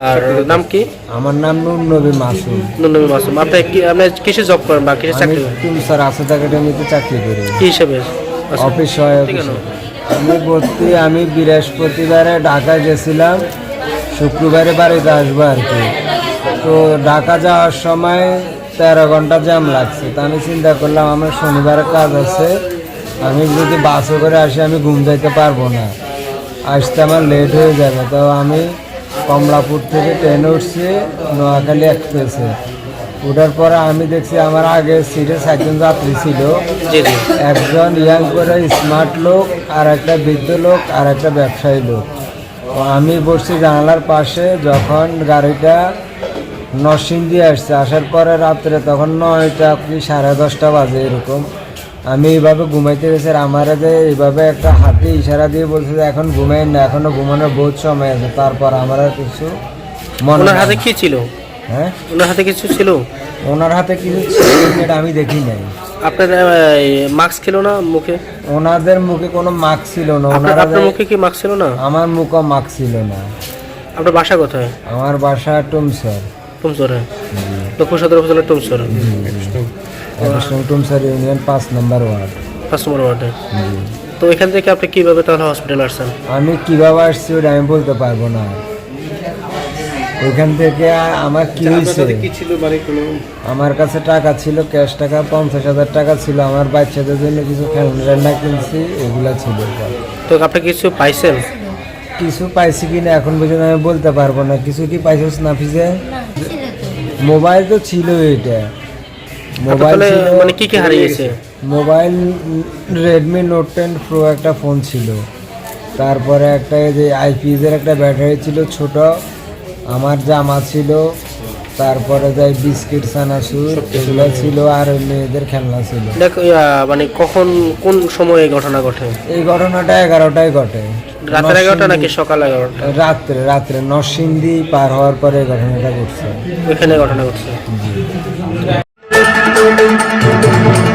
আর নাম কি? আমার নাম নুর নবী মাসুম। নন্দী মাসুম। আপনি কি আপনি কিসে জব করেন বা কিসে আমি চাকরি করেন তুমসার আসাদ একাডেমিতে চাকরি করি। কি হিসেবে? আচ্ছা। অফিস সহায়ক আমি ভর্তি আমি বৃহস্পতিবারে ঢাকা গেছিলাম শুক্রবারে বাড়িতে আসব আর কি। তো ঢাকা যাওয়ার সময় তেরো ঘণ্টা জ্যাম লাগছে। তা আমি চিন্তা করলাম আমার শনিবারে কাজ আছে। আমি যদি বাসে করে আসি আমি ঘুম যাইতে পারব না। আসতে আমার লেট হয়ে যাবে। তো আমি কমলাপুর থেকে ট্রেনে উঠছি নোয়াখালী এক্সপ্রেসে ওঠার পরে আমি দেখছি আমার আগে সিটে সাতজন যাত্রী ছিল। একজন ইয়াং করে স্মার্ট লোক আর একটা বৃদ্ধ লোক আর একটা ব্যবসায়ী লোক। আমি বসছি জানালার পাশে যখন গাড়িটা নরসিংদী আসছে আসার পরে রাত্রে তখন নয়টা কি সাড়ে দশটা বাজে এরকম। আমি এইভাবে ঘুমাইতে গেছি আর আমার যে এইভাবে একটা হাতে ইশারা দিয়ে বলছে যে এখন ঘুমাই না এখনও ঘুমানোর বহুত সময় আছে তারপর আমার কিছু মনে হাতে কি ছিল? হ্যাঁ? ওনার হাতে কিছু ছিল? ওনার হাতে কিছু ছিল এটা আমি দেখি নাই। আপনার মাস্ক ছিল না মুখে? ওনাদের মুখে কোনো মাস্ক ছিল না ওনারা আপনার মুখে কি মাস্ক ছিল না? আমার মুখও মাস্ক ছিল না। আপনার বাসা কোথায়? আমার বাসা টুমসর। টুমসরে? লক্ষ্য সদর উপজেলা টুমসর। টুমসর ইউনিয়ন পাঁচ নম্বর ওয়ার্ড। পাঁচ নম্বর ওয়ার্ডে। তো এখান থেকে আপনি কীভাবে তাহলে হসপিটাল আসছেন? আমি কীভাবে আসছি ওটা আমি বলতে পারব না। ওইখান থেকে আমার কি হয়েছে? আমার কাছে টাকা ছিল ক্যাশ টাকা পঞ্চাশ হাজার টাকা ছিল। আমার বাচ্চাদের জন্য কিছু খেলনা টেলনা কিনছি এগুলা ছিল তো আপনি কিছু পাইছেন? কিছু পাইছি কিনা এখন পর্যন্ত আমি বলতে পারব না। কিছু কি পাইছিস না ফিজে মোবাইল তো ছিল এটা মোবাইল মানে কি কি হারিয়েছে mobile Redmi Note ten Pro একটা ফোন ছিল। তারপরে একটা এই যে আইপিএসের একটা ব্যাটারি ছিল ছোট আমার জামা ছিল তারপরে যাই বিস্কিট সানাসুর এগুলো ছিল আর মেয়েদের খেলনা ছিল। দেখো মানে কখন কোন সময়ে এই ঘটনা ঘটে? এই ঘটনাটা এগারোটায় ঘটে। রাতের এগারোটা নাকি সকাল এগারোটা? রাত্রে রাত্রে নরসিংদী পার হওয়ার পরে এই ঘটনাটা ঘটছে। ওইখানে ঘটনা ঘটছে। Thank you.